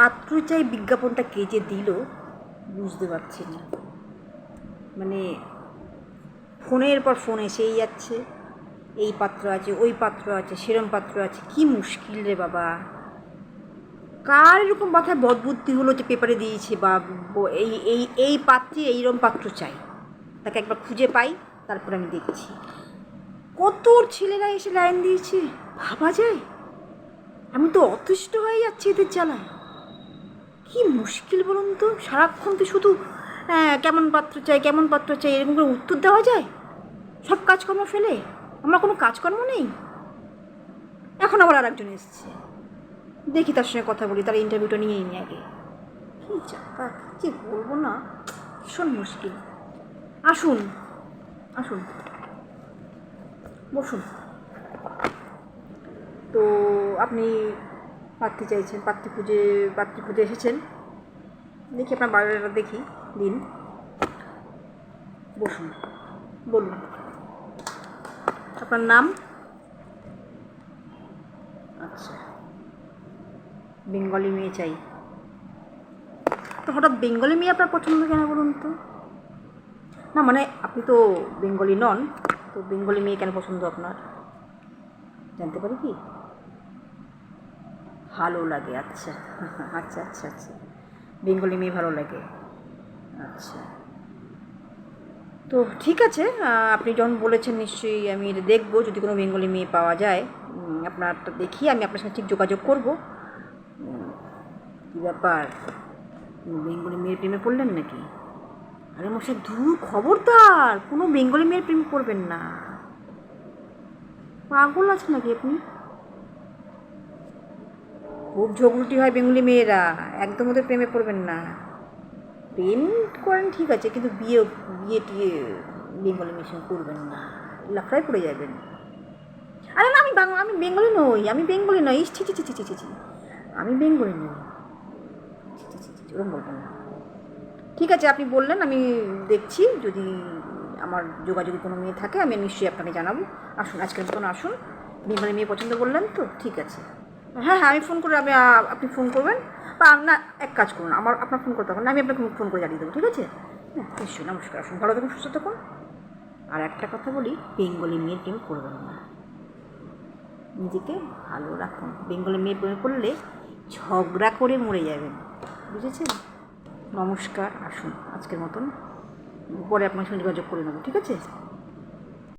পাত্র চাই বিজ্ঞাপনটা কে যে দিল, বুঝতে পারছি না। মানে ফোনের পর ফোন এসেই যাচ্ছে। এই পাত্র আছে, ওই পাত্র আছে, সেরম পাত্র আছে, কি মুশকিল রে বাবা। কার এরকম মাথায় বদবুদ্ধি হলো যে পেপারে দিয়েছে বা এই এই এই পাত্রে এইরকম পাত্র চাই? তাকে একবার খুঁজে পাই, তারপর আমি দেখছি। কত ছেলেরা এসে লাইন দিয়েছে, ভাবা যায়? আমি তো অতিষ্ঠ হয়ে যাচ্ছি এদের জ্বালায়। কি মুশকিল বলুন তো? সারাক্ষণ তো শুধু কেমন পাত্র চাই, কেমন পাত্র চাই, এরকম করে উত্তর দেওয়া যায়? সব কাজকর্ম ফেলে? আমার কোনো কাজকর্ম নেই? এখন আবার আর একজন এসছে। দেখি তার সঙ্গে কথা বলি, তার ইন্টারভিউটা নিয়েই নি আগে। কী চাপা, কী বলব না? ভীষণ মুশকিল। আসুন আসুন। বসুন। তো আপনি পাত্রী চাইছেন পাত্রী খুঁজে পাত্রী খুঁজে এসেছেন। দেখি আপনার বায়োডাটা দেখি, দিন। বসুন, বলুন। আপনার নাম? আচ্ছা। বেঙ্গলি মেয়ে চাই। তো হঠাৎ বেঙ্গলি মেয়ে আপনার পছন্দ কেন বলুন তো? না মানে আপনি তো বেঙ্গলি নন, তো বেঙ্গলি মেয়ে কেন পছন্দ আপনার? জানতে পারি কি? ভালো লাগে আচ্ছা। আচ্ছা আচ্ছা আচ্ছা। বেঙ্গলি মেয়ে ভালো লাগে। আচ্ছা। তো ঠিক আছে আপনি যখন বলেছেন নিশ্চয়ই আমি এটা দেখব, যদি কোনো বেঙ্গলি মেয়ে পাওয়া যায় আপনারটা দেখি, আমি আপনার সাথে ঠিক যোগাযোগ করব। কী ব্যাপার? বেঙ্গলি মেয়ের প্রেমে পড়লেন নাকি? আরে মশাই, দূর খবরদার! কোনো বেঙ্গলি মেয়ের প্রেমে পড়বেন না। পাগল আছে নাকি আপনি? খুব ঝগড়ুটি হয় বেঙ্গলি মেয়েরা, একদম ওদের প্রেমে পড়বেন না। প্রেম করেন ঠিক আছে, কিন্তু বিয়ে বিয়ে টিয়ে বেঙ্গলি মেয়ের করবেন না, লাফড়ায় পড়ে যাবেন। আরে না, আমি বাংলা আমি বেঙ্গলি নই, আমি বেঙ্গলি নই ছি ছি ছি ছি ছি ছি আমি বেঙ্গলি নই। ওরকম বলবেন না। ঠিক আছে, আপনি বললেন, আমি দেখছি, যদি আমার যোগাযোগে কোনো মেয়ে থাকে, আমি নিশ্চয়ই আপনাকে জানাব। আসুন, আজকের মতন আসুন। বেঙ্গলি মেয়ে পছন্দ করলেন তো, ঠিক আছে। হ্যাঁ হ্যাঁ আমি ফোন করে, আমি আপনি ফোন করবেন। বা আপনার, এক কাজ করুন, আমার, আপনার ফোন করতে হবে না, আমি আপনাকে ফোন করে জানিয়ে দেবো, ঠিক আছে? হ্যাঁ নিশ্চয়ই, নমস্কার, আসুন, ভালো থাকুন, সুস্থ থাকুন। আর একটা কথা বলি, বেঙ্গলি মেয়ের প্রেম করবেন না। নিজেকে ভালো রাখুন। বেঙ্গলি মেয়ের প্রেমে করলে ঝগড়া করে মরে যাবেন, বুঝেছেন? নমস্কার, আসুন, আজকের মতন। পরে আপনার সঙ্গে যোগাযোগ করে নেব, ঠিক আছে?